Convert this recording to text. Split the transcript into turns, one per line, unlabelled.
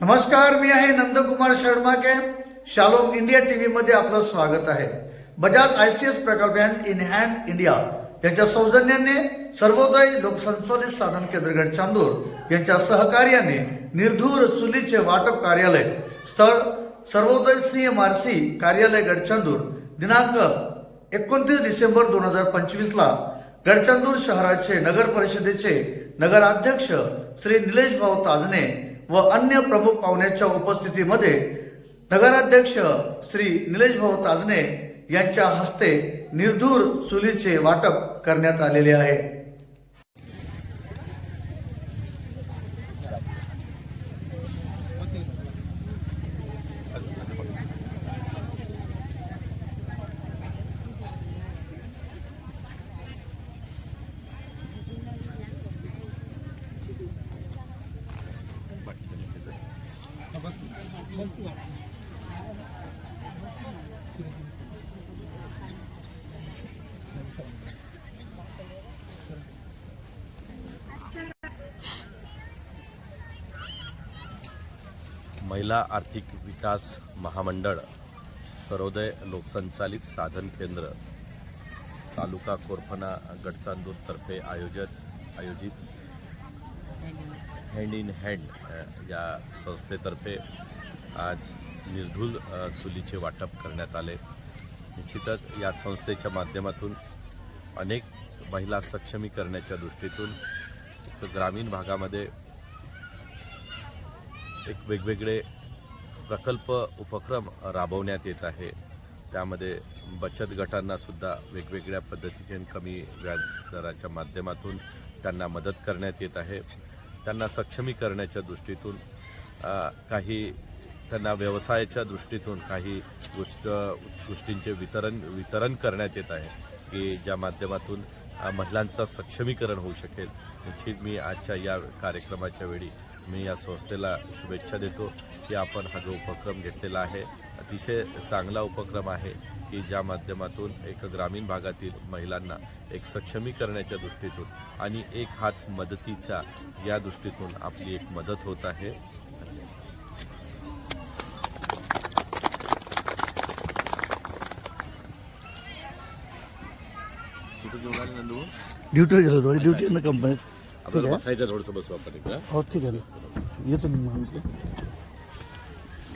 नमस्कार मी आहे नंदकुमार शर्माके. शालोम इंडिया टी व्हीमध्ये आपलं स्वागत आहे. बजाज आय सी एस प्रकल्प अँड इन हँड इंडिया यांच्या सौजन्याने सर्वोदय लोकसंचालित साधन केंद्र गडचांदूर यांच्या सहकार्याने निर्धूर चुलीचे वाटप कार्यालय स्थळ सर्वोदय सीएमआरसी कार्यालय गडचांदूर दिनांक एकोणतीस डिसेंबर दोन हजार पंचवीसला गडचांदूर गडचंदूर शहराचे नगर परिषदेचे नगराध्यक्ष श्री निलेश भाऊ ताजने व अन्य प्रमुख पाहुण्याच्या उपस्थितीमध्ये नगराध्यक्ष श्री निलेश भाऊ ताजने यांच्या हस्ते निर्धूर चुलीचे वाटप करण्यात आलेले आहे.
महिला आर्थिक विकास महामंडळ सर्वोदय लोकसंचालित साधन केंद्र तालुका कोरफना गडचांदूरतर्फे तर्फे आयोजित हँड इन हँड या संस्थेतर्फे आज निर्धूल चुलीचे वाटप करण्यात आले. निश्चितच या संस्थेच्या माध्यमातून अनेक महिला सक्षमीकरणाच्या दृष्टीतून ग्रामीण भागामध्ये एक वेगवेगळे प्रकल्प उपक्रम राबवण्यात येत आहे. त्यामध्ये बचत गटांना सुद्धा वेगवेगळ्या पद्धतीचे कमी व्याजदराच्या माध्यमातून त्यांना मदत करण्यात येत आहे. त्यांना सक्षमी करण्याच्या दृष्टीतून काही त्यांना व्यवसायाच्या दृष्टीतून काही गोष्ट गोष्टींचे वितरण वितरण करण्यात येत आहे की ज्या माध्यमातून महिलांचं सक्षमीकरण होऊ शकेल. निश्चित मी आजच्या या कार्यक्रमाच्या वेळी मी या संस्थेला शुभेच्छा देतो की आपण हा जो उपक्रम घेतलेला आहे अतिशय चांगला उपक्रम आहे की ज्या माध्यमातून एक ग्रामीण भागातील महिलांना एक सक्षमी करण्याच्या दृष्टीतून आणि एक हात मदतीच्या या दृष्टीतून आपली एक मदत होत आहे.
ड्युटीवर गेलो होतो ड्युटी कंपनीत
आपल्याला बसायचं थोडंसं बसू आपण इकडं.
हो ठीक आहे येतो मी